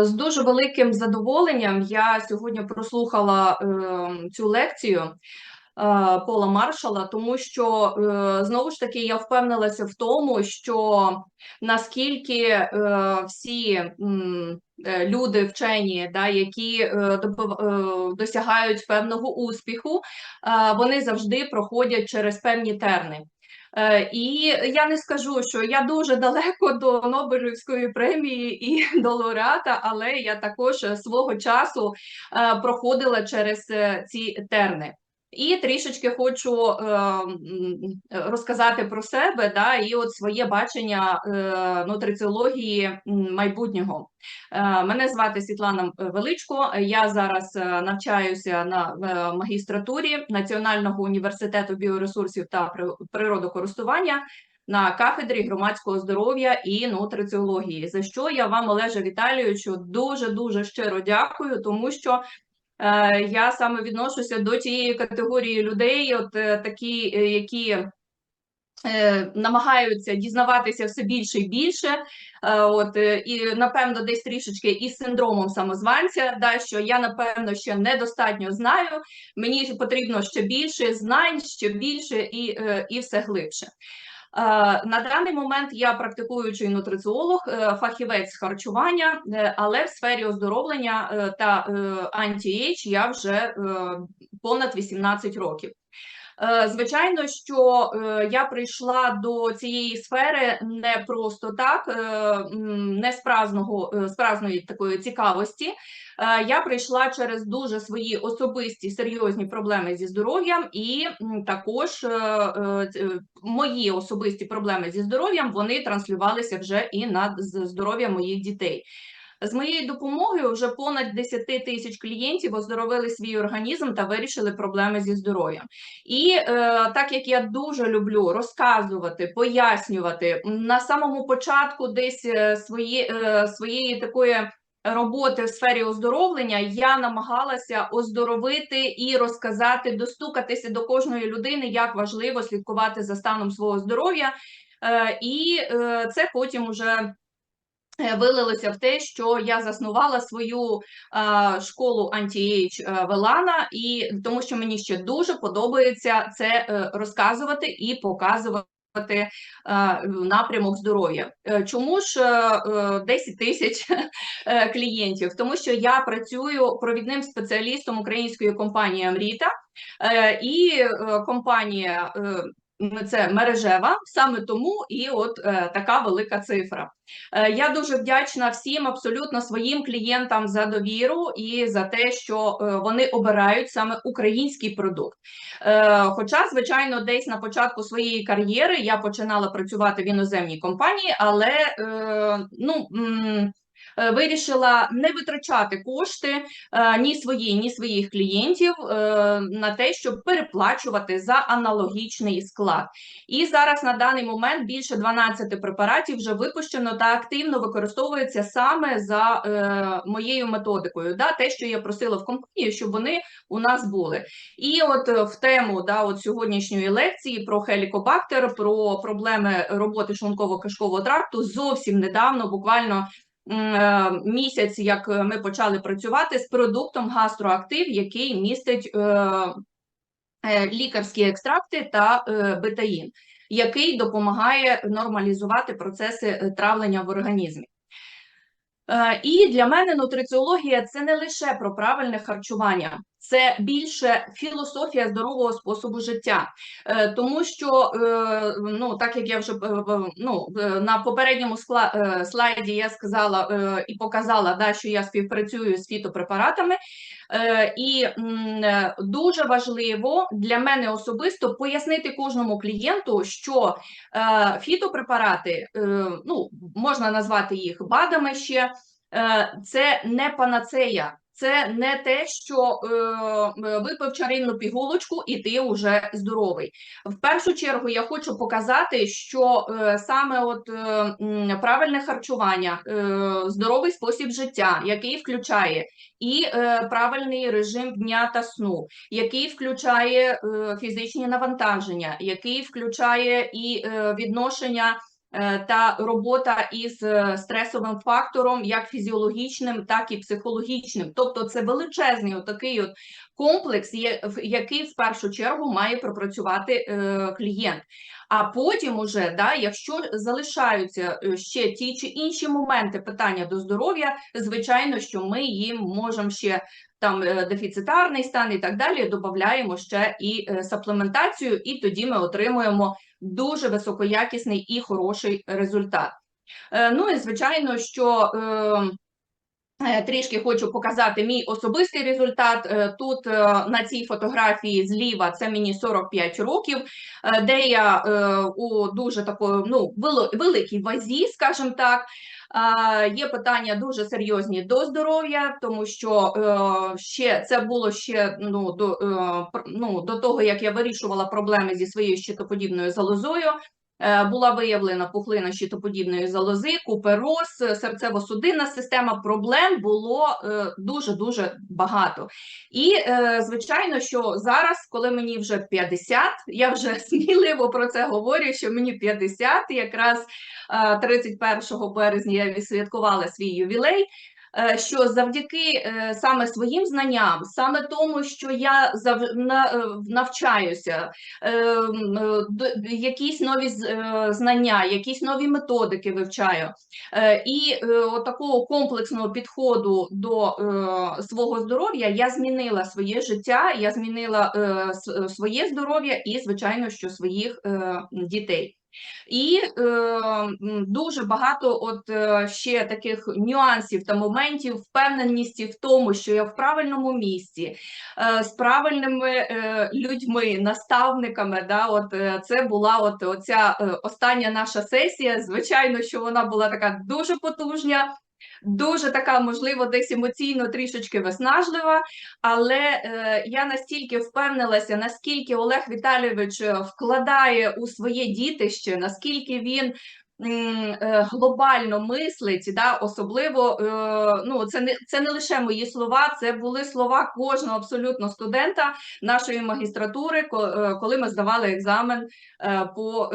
З дуже великим задоволенням я сьогодні прослухала е, цю лекцію е, Пола Маршала, тому що е, знову ж таки я впевнилася в тому, що наскільки е, всі м, е, люди вчені, да, які е, е, досягають певного успіху, е, вони завжди проходять через певні терни. Е, І я не скажу, що я дуже далеко до Нобелівської премії і до лауреата, але я також свого часу е, проходила через е, ці терни. І трішечки хочу е, розказати про себе, да, і от своє бачення е, нутриціології майбутнього. Е, Мене звати Світлана Величко. Я зараз е, навчаюся на е, магістратурі Національного університету біоресурсів та природокористування на кафедрі громадського здоров'я і нутриціології. За що я вам, Олеже Віталійовичу, дуже дуже щиро дякую, тому що. Е, Я саме відношуся до тієї категорії людей, от е, такі, е, які намагаються дізнаватися все більше і більше. От і напевно, десь трішечки із синдромом самозванця, да, що я напевно ще недостатньо знаю. Мені потрібно ще більше знань, ще більше і, і все глибше. Е, На даний момент я практикуючий нутриціолог, е, фахівець харчування, е, але в сфері оздоровлення та анті-ейдж я вже понад 18 років. Е, Звичайно, що е, я прийшла до цієї сфери не просто так, е, не з праздного, е, з праздної такої цікавості. Я прийшла через дуже свої особисті серйозні проблеми зі здоров'ям, і також мої особисті проблеми зі здоров'ям вони транслювалися вже і на з- здоров'я моїх дітей. З моєю допомогою вже понад 10 тисяч клієнтів оздоровили свій організм та вирішили проблеми зі здоров'ям. І е, так як я дуже люблю розказувати, пояснювати на самому початку десь е, свої, е, своєї такої роботи в сфері оздоровлення, я намагалася оздоровити і розказати, достукатися до кожної людини, як важливо слідкувати за станом свого здоров'я. Е, і е, це потім уже вилилося в те, що я заснувала свою е, школу анті-ейдж е, Велана, і тому що мені ще дуже подобається це е, розказувати і показувати. е, Напрямок здоров'я. Е, Чому ж е, е, 10 тисяч е, клієнтів? Тому що я працюю провідним спеціалістом української компанії Амріта, е, і е, компанія е, це мережева, саме тому і от е, така велика цифра. Е, Я дуже вдячна всім абсолютно своїм клієнтам за довіру і за те, що е, вони обирають саме український продукт. Е, Хоча, звичайно, десь на початку своєї кар'єри я починала працювати в іноземній компанії, але е, ну. м, Вирішила не витрачати кошти е, ні свої, ні своїх клієнтів е, на те, щоб переплачувати за аналогічний склад. І зараз на даний момент більше 12 препаратів вже випущено та активно використовується саме за е, моєю методикою. Да, те, що я просила в компанії, щоб вони у нас були. І от е, в тему да, от сьогоднішньої лекції про хелікобактер, про проблеми роботи шлунково-кишкового тракту зовсім недавно, буквально. Е, Місяць, як е, ми почали працювати з продуктом гастроактив, який містить е, лікарські екстракти та бетаїн, який допомагає нормалізувати процеси травлення в організмі. І для мене нутриціологія це не лише про правильне харчування, це більше філософія здорового способу життя. Е, Тому що, е, ну так як я вже е, ну, на попередньому слайді я сказала і показала, да, що я співпрацюю з фітопрепаратами. І дуже важливо для мене особисто пояснити кожному клієнту, що фітопрепарати, ну можна назвати їх БАДами ще, це не панацея. Це не те, що е, випив чарівну пігулочку і ти вже здоровий. В першу чергу я хочу показати, що е, саме от е, правильне харчування, е, здоровий спосіб життя, який включає і е, правильний режим дня та сну, який включає е, фізичні навантаження, який включає і е, відношення та робота із е, стресовим фактором, як фізіологічним, так і психологічним. Тобто, це величезний отакий от комплекс, який в першу чергу має пропрацювати е, клієнт. А потім, уже, да, якщо залишаються е, ще ті чи інші моменти питання до здоров'я, звичайно, що ми їм можемо ще там е, дефіцитарний стан і так далі, додаємо ще і е, саплементацію, і тоді ми отримуємо дуже високоякісний і хороший результат. Е, Ну і звичайно, що е, Е, Трішки хочу показати мій особистий результат. Тут на цій фотографії зліва це мені 45 років, де я у дуже такої ну, великій вазі, скажімо так. Е, Є питання дуже серйозні до здоров'я, тому що е, ще це було ще ну, до, е, ну, до того, як я вирішувала проблеми зі своєю щитоподібною залозою. Е, Була виявлена пухлина щитоподібної залози, купероз, е, серцево-судинна система. Проблем було дуже дуже багато. І е, звичайно, що зараз, коли мені вже 50, я вже сміливо про це говорю, що мені 50, якраз е, 31 березня я відсвяткувала свій ювілей. Е, Що завдяки е, саме своїм знанням, саме тому, що я е, навчаюся, якісь нові знання, якісь нові методики вивчаю. І такого комплексного підходу до свого здоров'я я змінила своє життя, я змінила своє здоров'я і, звичайно, що своїх дітей. І е, дуже багато от е, ще таких нюансів та моментів, впевненості в тому, що я в правильному місці, е, з правильними е, людьми, наставниками. Да, от е, це була от оця е, остання наша сесія. Звичайно, що вона була така дуже потужна. Дуже така, можливо, десь емоційно трішечки виснажлива, але е, я настільки впевнилася, наскільки Олег Віталійович е, вкладає у своє дітище, наскільки він е, глобально мислить, да, особливо е, ну, це не це не лише мої слова, це були слова кожного абсолютно студента нашої магістратури, коли ми здавали екзамен по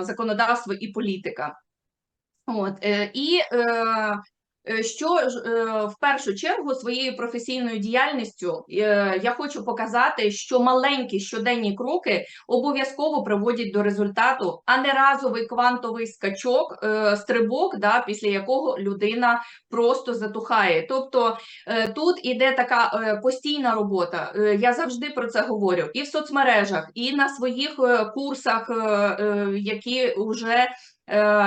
законодавству і політика. От, і що ж, е, в першу чергу своєю професійною діяльністю е, я хочу показати, що маленькі щоденні кроки обов'язково приводять до результату, а не разовий квантовий скачок, е, стрибок, да, після якого людина просто затухає. Тобто е, тут іде така е, постійна робота. Е, Я завжди про це говорю і в соцмережах, і на своїх е, курсах, е, е, які вже е,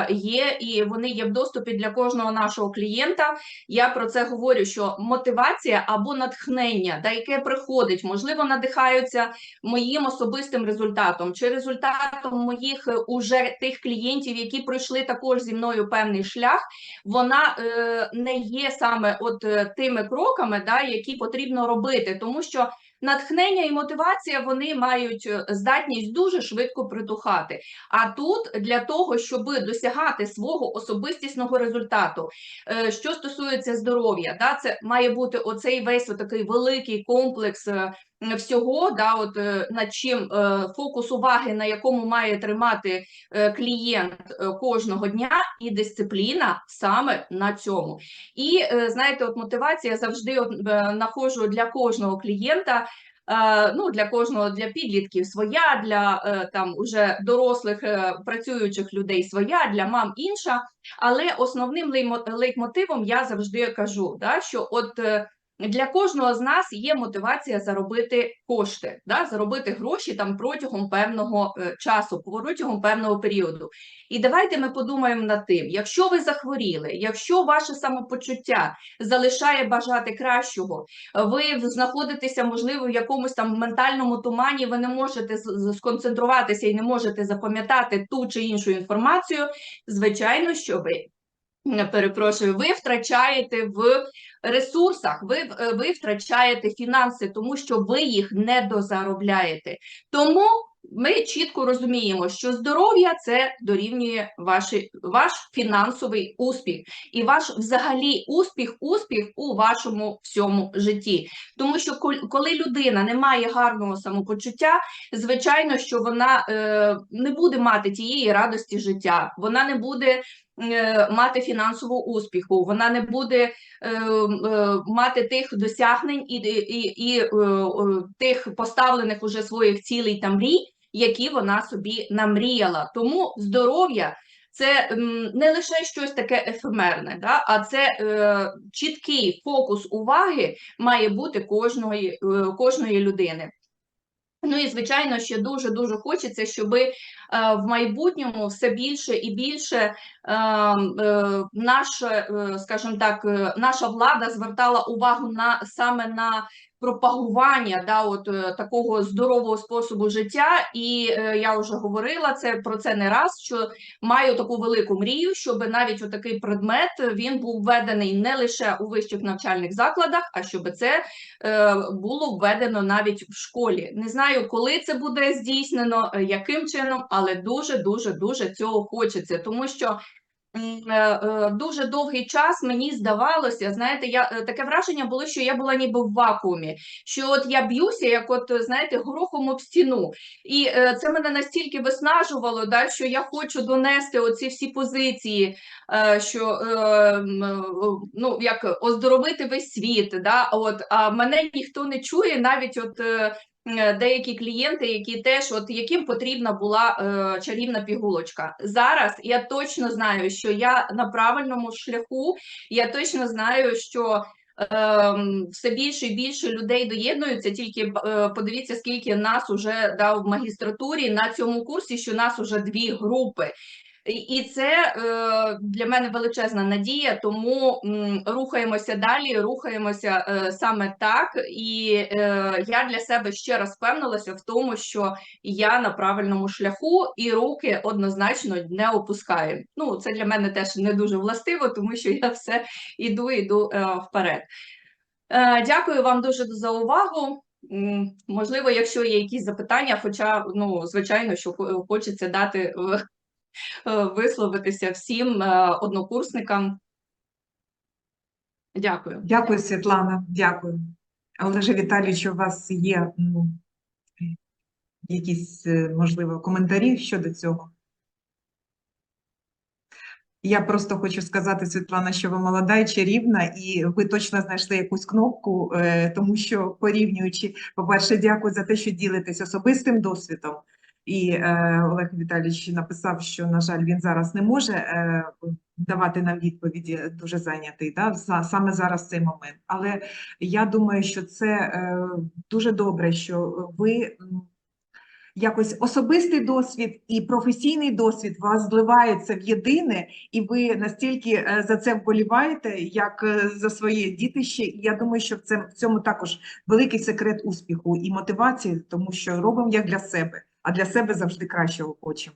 є, і вони є в доступі для кожного нашого клієнта. Я про це говорю: що мотивація або натхнення, да, яке приходить, можливо, надихаються моїм особистим результатом чи результатом моїх е, уже тих клієнтів, які пройшли також зі мною певний шлях. Вона е, не є саме от е, тими кроками, да, які потрібно робити, тому що. Натхнення і мотивація вони мають е, здатність дуже швидко притухати. А тут для того, щоб досягати свого особистісного результату, е, що стосується здоров'я, да, це має бути оцей весь такий великий комплекс е, всього, да, от е, над чим е, фокус уваги, на якому має тримати е, клієнт кожного дня, і дисципліна саме на цьому. І знаєте, от мотивація завжди от, знаходжу для кожного клієнта. Ну, для кожного для підлітків своя, для там уже дорослих працюючих людей своя, для мам інша. Але основним лейтмотивом я завжди кажу, да, що от для кожного з нас є мотивація заробити кошти, да, заробити гроші там протягом певного е, часу, протягом певного періоду. І давайте ми подумаємо над тим, якщо ви захворіли, якщо ваше самопочуття залишає бажати кращого, ви знаходитеся, можливо, в якомусь там ментальному тумані, ви не можете сконцентруватися і не можете запам'ятати ту чи іншу інформацію. Звичайно, що ви е, перепрошую, ви втрачаєте в ресурсах, ви, е, ви втрачаєте фінанси, тому що ви їх не дозаробляєте. Тому ми чітко розуміємо, що здоров'я це дорівнює ваші, ваш фінансовий успіх і ваш взагалі успіх, успіх у вашому всьому житті. Тому що коли людина не має гарного самопочуття, звичайно, що вона е, не буде мати тієї радості життя, вона не буде мати фінансового успіху, вона не буде е, е, мати тих досягнень і, і, і е, е, тих поставлених уже своїх цілей та мрій, які вона собі намріяла. Тому здоров'я. Це не лише щось таке ефемерне, да? а це е, чіткий фокус уваги має бути кожної, е, кожної людини. Ну і звичайно, ще дуже дуже хочеться, щоб е, в майбутньому все більше і більше е, е, наша, скажімо так, наша влада звертала увагу на саме на пропагування да, от, е, такого здорового способу життя. І е, я вже говорила це про це не раз. Що маю таку велику мрію, щоб навіть отакий предмет він був введений не лише у вищих навчальних закладах, а щоб це е, було введено навіть в школі. Не знаю, коли це буде здійснено, е, яким чином, але дуже дуже дуже цього хочеться, тому що. Е, е, Дуже довгий час мені здавалося, знаєте, я е, таке враження було, що я була ніби в вакуумі. Що от я б'юся, як от знаєте, горохом об стіну, і це мене настільки виснажувало, да, що я хочу донести оці всі позиції, що ну як оздоровити весь світ. Да, от а мене ніхто не чує, навіть от. Е, Деякі клієнти, які теж от яким потрібна була е, чарівна пігулочка. Зараз я точно знаю, що я на правильному шляху. Я точно знаю, що ем, все більше і більше людей доєднуються. Тільки е, подивіться, скільки нас уже да, в магістратурі на цьому курсі, що нас уже дві групи. І- це е, для мене величезна надія, тому рухаємося далі, рухаємося е, саме так. І е, я для себе ще раз впевнилася в тому, що я на правильному шляху і руки однозначно не опускаю. Ну, це для мене теж не дуже властиво, тому що я все іду, іду вперед. Дякую вам дуже за увагу. Можливо, якщо є якісь запитання, хоча, ну, звичайно, що хочеться дати висловитися всім е, однокурсникам. Дякую. Дякую, Світлана, дякую. Олеже Віталійовичу, у вас є ну, якісь, е, можливо, коментарі щодо цього? Я просто хочу сказати, Світлана, що ви молода і чарівна, і ви точно знайшли якусь кнопку, е, тому що порівнюючи, по-перше, дякую за те, що ділитесь особистим досвідом. І е, Олег Віталійович написав, що, на жаль, він зараз не може е, давати нам відповіді, дуже зайнятий, да, саме зараз цей момент. Але я думаю, що це е, дуже добре, що ви якось особистий досвід і професійний досвід вас зливається в єдине, і ви настільки е, за це вболіваєте, як е, за своє дітище. Я думаю, що в цьому також великий секрет успіху і мотивації, тому що робимо як для себе, а для себе завжди кращого хочемо.